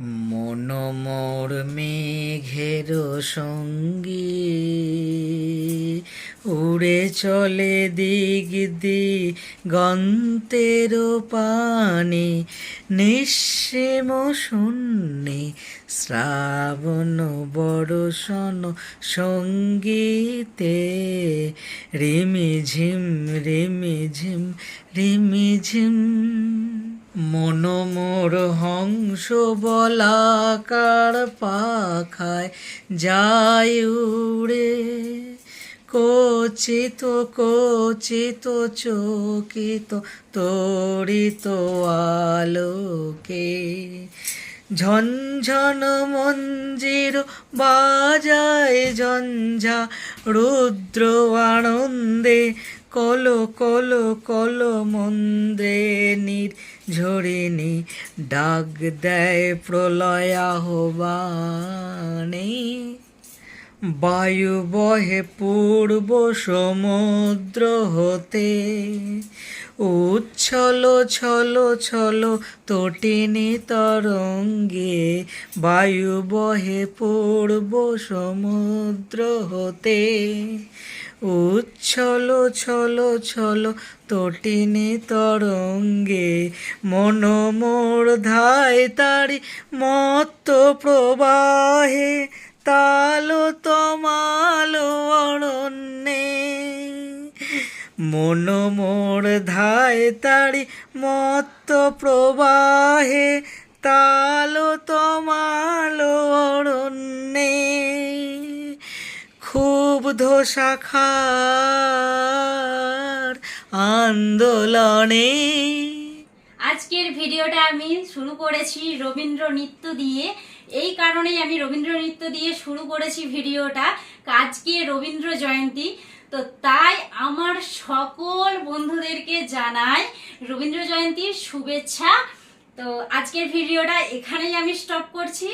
মনমোর মেঘের সঙ্গী। উড়ে চলে দিগ দি গন্তের পানে, নিঃসীম শূন্যে শ্রাবণ বরষণ সঙ্গীতে। রিমি ঝিম রিমি ঝিম রিমি ঝিম। মনোমোর হংস বলাকার পাখায় যায় উড়ে। কচিত কচিত, চকিত তরিত আলোকে। ঝনঝন মঞ্জির বাজায় ঝঞ্ঝা, রুদ্র আনন্দে কল কল কল মন্দ্রে নির ঝরিণী ডাক দেয় প্রলয়া আহ্বানে বায়ু বহে পূর্ব সমুদ্র হতে, উচ্ছল ছল ছল তটিনী তরঙ্গে বায়ু বহে পূর্ব সমুদ্র হতে, উচ্ছল ছল ছল তটিনী তরঙ্গে মনোমোর ধায় তারি মত্ত প্রবাহে তালো তমালো অরণ্যে। মনোমোর ধায় তারি মত্ত প্রবাহে তালো তমালো অরণ্যে। ক্ষুব্ধ শাখার আন্দোলনে আজকের ভিডিওটা আমি শুরু করেছি রবীন্দ্র নৃত্য দিয়ে। এই কারণেই আমি রবীন্দ্র নৃত্য দিয়ে শুরু করেছি ভিডিওটা। আজকে রবীন্দ্র জয়ন্তী। তো তাই আমার সকল বন্ধুদেরকে জানাই রবীন্দ্র জয়ন্তীর শুভেচ্ছা। তো আজকের ভিডিওটা এখানেই আমি স্টপ করছি।